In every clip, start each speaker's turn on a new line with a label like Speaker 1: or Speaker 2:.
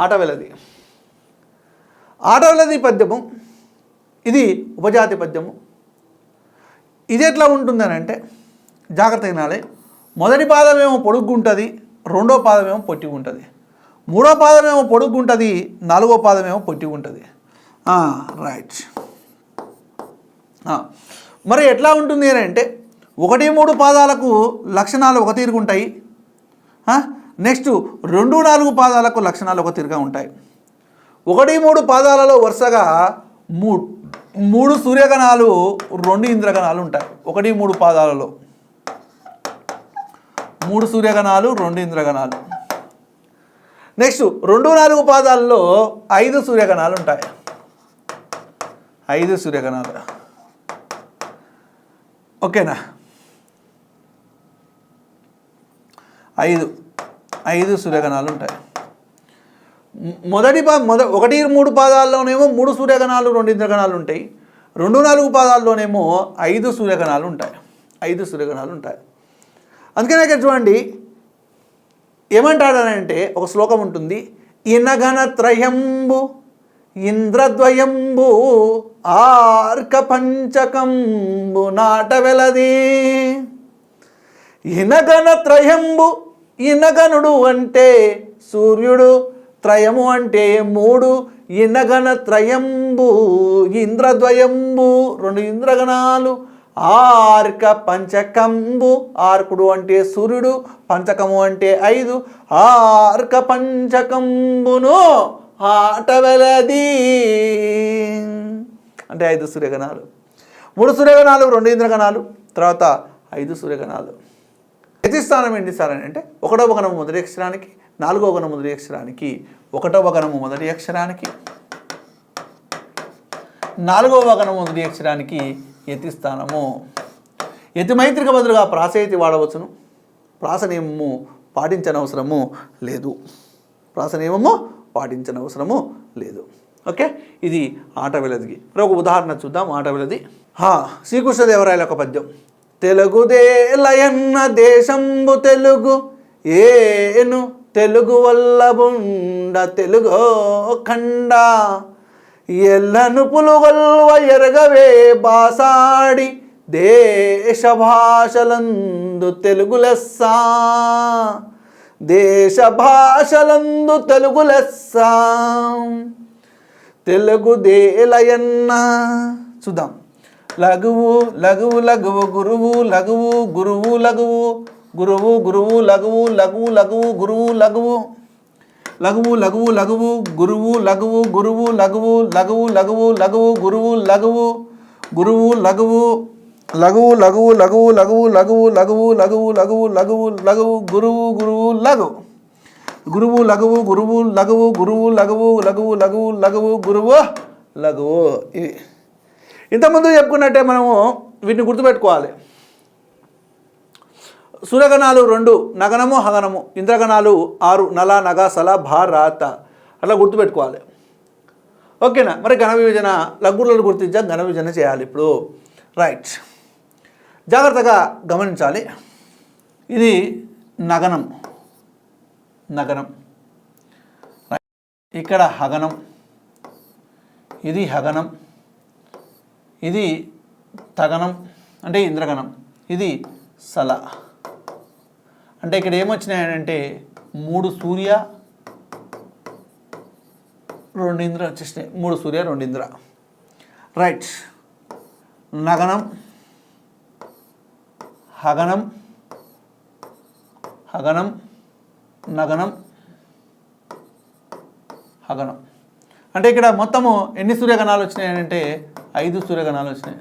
Speaker 1: ఆటవెలది ఆటవెలది పద్యము. ఇది ఉపజాతి పద్యము. ఇది ఎట్లా ఉంటుందని అంటే జాగ్రత్త వినాలి. మొదటి పాదమేమో పొడుగ్గుంటుంది రెండో పాదమేమో పొట్టి ఉంటుంది మూడో పాదమేమో పొడుగ్గుంటుంది నాలుగో పాదమేమో పొట్టి ఉంటుంది రైట్ మరి ఎట్లా ఉంటుంది అని అంటే ఒకటి మూడు పాదాలకు లక్షణాలు ఒక తీరుగుంటాయి నెక్స్ట్ రెండు నాలుగు పాదాలకు లక్షణాలు ఒక తీరుగా ఉంటాయి. ఒకటి మూడు పాదాలలో వరుసగా మూడు మూడు సూర్యగణాలు రెండు ఇంద్రగణాలు ఉంటాయి. ఒకటి మూడు పాదాలలో. మూడు సూర్యగణాలు రెండు ఇంద్రగణాలు. నెక్స్ట్ రెండు నాలుగు పాదాల్లో ఐదు సూర్యగణాలు ఉంటాయి. ఐదు సూర్యగణాలు. ఓకేనా? ఐదు. ఐదు సూర్యగణాలు ఉంటాయి. మొదటి పా మొద ఒకటి మూడు పాదాల్లోనేమో మూడు సూర్యగణాలు రెండు ఇంద్రగణాలు ఉంటాయి. రెండు నాలుగు పాదాల్లోనేమో ఐదు సూర్యగణాలు ఉంటాయి. ఐదు సూర్యగణాలు ఉంటాయి. అందుకనే ఇక్కడ చూడండి ఏమంటాడనంటే ఒక శ్లోకం ఉంటుంది. ఇనగణ త్రయంబు ఇంద్రద్వయంబు ఆర్క పంచకంబు నాటవెలది. ఇనగణ త్రయంబు ఇనగనుడు అంటే సూర్యుడు త్రయము అంటే మూడు ఇనగణ త్రయంబు ఇంద్రద్వయంబు రెండు ఇంద్రగణాలు ఆర్క పంచకంబు ఆర్కుడు అంటే సూర్యుడు పంచకము అంటే ఐదు ఆర్క పంచకంబును ఆటవెలది. అంటే ఐదు సూర్యగణాలు. మూడు సూర్యగణాలు రెండు ఇంద్రగణాలు తర్వాత ఐదు సూర్యగణాలు. యతిస్థానం ఏంటి సార్ అని అంటే ఒకటవ గణము మొదటి అక్షరానికి నాలుగవ గణము మొదటి అక్షరానికి ఒకటవ గణము మొదటి అక్షరానికి నాలుగవ గణము మొదటి అక్షరానికి యతి స్థానము. యతి మైత్రిక బదులుగా ప్రాసయతి వాడవచ్చును. ప్రాస నియమము పాటించనవసరము లేదు. ప్రాస నియమము పాటించనవసరము లేదు. ఓకే? ఇది ఆట వెలదికి ఒక ఉదాహరణ చూద్దాం. ఆట వెలది హా శ్రీకృష్ణదేవరాయల ఒక పద్యం. తెలుగుదేలయన్న దేశంబు తెలుగు ఏను తెలుగు వల్ల బుండ తెలుగో ఖండ ఎల్లను పులుగొల్వ ఎరగవే బాసాడి దేశ భాషలందు తెలుగు లెస్స. దేశ భాషలందు తెలుగు లెస్స. తెలుగు దేలయన్న చూద్దాం. లఘువు లఘువు లఘువు గురువు లఘువు గురువు లఘువు గురువు గురువు లఘువు లఘువు లఘువు గురువు లఘువు లఘువు లఘువు లఘువు గురువు లఘువు గురువు లఘువు లఘువు లఘువు లఘువు గురువు లఘువు గురువు లఘువు లఘువు లఘువు లఘువు లఘువు లఘువు లఘువు లఘువు లఘువు లఘువు లఘువు గురువు గురువు లఘు గురువు లఘువు గురువు లఘువు గురువు లఘువు లఘువు లఘువు లఘువు గురువు లఘువు ఇవి ఇంతకుముందు చెప్పుకున్నట్టే మనము వీటిని గుర్తుపెట్టుకోవాలి. సూర్యగణాలు రెండు నగనము హగనము. ఇంద్రగణాలు ఆరు నల నగ సల భారత అట్లా గుర్తుపెట్టుకోవాలి. ఓకేనా? మరి ఘన విభజన లఘువులను గుర్తించా ఘన విభజన చేయాలి ఇప్పుడు. రైట్. జాగ్రత్తగా గమనించాలి. ఇది నగనం. నగనం. ఇక్కడ హగనం. ఇది హగనం. ఇది తగనం అంటే ఇంద్రగణం. ఇది సల. అంటే ఇక్కడ ఏమొచ్చినాయంటే మూడు సూర్య రెండు ఇంద్ర వచ్చేసినాయి. మూడు సూర్య రెండు ఇంద్ర. రైట్ నగనం హగనం హగనం నగనం హగనం. అంటే ఇక్కడ మొత్తము ఎన్ని సూర్యగణాలు వచ్చినాయి అంటే ఐదు సూర్యగణాలు వచ్చినాయి.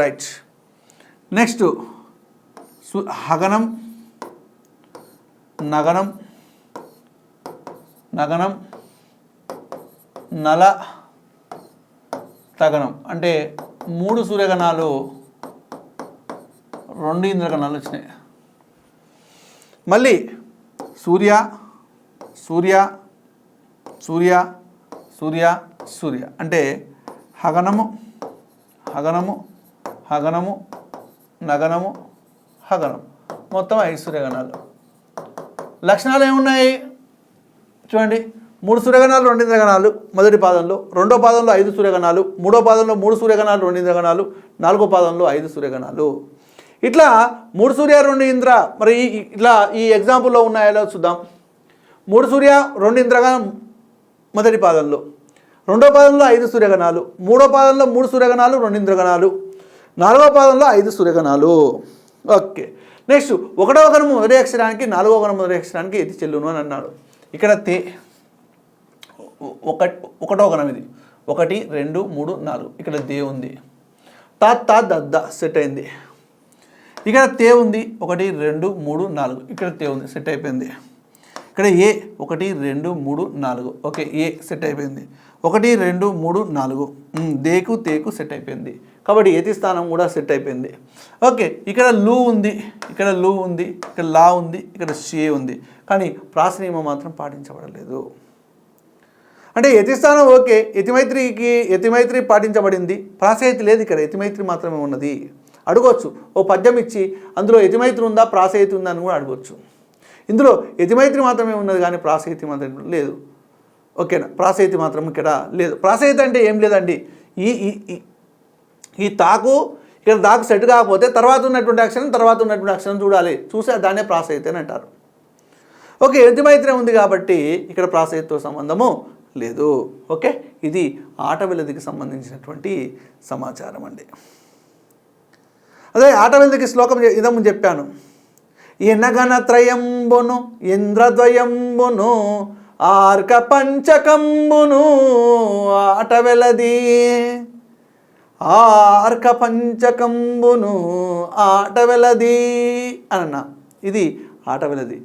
Speaker 1: రైట్ నెక్స్ట్ హగనం నగనం నగనం నల తగనం. అంటే మూడు సూర్యగణాలు రెండు ఇంద్రగణాలు వచ్చినాయి. మళ్ళీ సూర్య సూర్య సూర్య సూర్య సూర్య. అంటే హగనము హగనము హగనము నగనము హగనం మొత్తం ఐదు సూర్యగణాలు. లక్షణాలు ఏమున్నాయి? చూడండి. మూడు సూర్యగణాలు రెండు ఇంద్రగణాలు మొదటి పాదంలో. రెండో పాదంలో ఐదు సూర్యగణాలు. మూడో పాదంలో మూడు సూర్యగణాలు రెండు ఇంద్రగణాలు. నాలుగో పాదంలో ఐదు సూర్యగణాలు. ఇట్లా మూడు సూర్య రెండు ఇంద్ర. మరి ఈ- ఇట్లా ఈ ఎగ్జాంపుల్లో ఉన్నాయో చూద్దాం. మూడు సూర్య రెండు ఇంద్రగణం మొదటి పాదంలో. రెండో పాదంలో ఐదు సూర్యగణాలు మూడో పాదంలో మూడు సూర్యగణాలు రెండు ఇంద్రగణాలు నాలుగో పాదంలో ఐదు సూర్యగణాలు. ఓకే. నెక్స్ట్ ఒకటో గణం మొదటి అక్షరానికి నాలుగో గణం మొదటి అక్షరానికి ఎత్తి చెల్లును అని అన్నాడు. ఇక్కడ తే ఒక ఒకటో గణం ఇది. ఒకటి రెండు మూడు నాలుగు. ఇక్కడ దే ఉంది. తా తా దద్ద సెట్ అయింది. ఇక్కడ తే ఉంది. ఒకటి రెండు మూడు నాలుగు. ఇక్కడ తే ఉంది. సెట్ అయిపోయింది. ఇక్కడ ఏ? ఒకటి రెండు మూడు నాలుగు. ఓకే ఏ సెట్ అయిపోయింది? ఒకటి రెండు మూడు నాలుగు. దేకు తేకు సెట్ అయిపోయింది. కాబట్టి ఏతి స్థానం కూడా సెట్ అయిపోయింది. ఓకే ఇక్కడ లూ ఉంది. ఇక్కడ లూ ఉంది ఇక్కడ లా ఉంది ఇక్కడ షే ఉంది. కానీ ప్రాసనియమం మాత్రం పాటించబడలేదు. అంటే యతిస్థానం ఓకే యతిమైత్రికి యతిమైత్రి పాటించబడింది. ప్రాసయతి లేదు ఇక్కడ యతిమైత్రి మాత్రమే ఉన్నది. అడగవచ్చు ఓ పద్యం ఇచ్చి అందులో యతిమైత్రి ఉందా ప్రాసయతి ఉందా అని కూడా అడగవచ్చు ఇందులో యతిమైత్రి మాత్రమే ఉన్నది కానీ ప్రాసహితి మాత్రం లేదు. ఓకేనా? ప్రాసహితి మాత్రం ఇక్కడ లేదు. ప్రాసయతి అంటే ఏం లేదండి. ఈ ఈ ఈ- తాకు ఇక్కడ దాకు సెట్ కాకపోతే తర్వాత ఉన్నటువంటి అక్షరం తర్వాత ఉన్నటువంటి అక్షరం చూడాలి. చూసే దాన్నే ప్రాసయతి అని అంటారు. ఓకే యతిమైత్రి ఉంది కాబట్టి ఇక్కడ ప్రాసయత్తో సంబంధము లేదు. ఓకే? ఇది ఆట వెలదికి సంబంధించినటువంటి సమాచారం అండి. అదే ఆట వెలదికి శ్లోకం ఇదము చెప్పాను. ఎనగణత్రయంబును ఇంద్రద్వయంబును ఆర్క పంచకంబును ఆట వెలది. ఆర్క పంచకంబును ఆట వెలది. అన్న ఇది ఆట వెలది.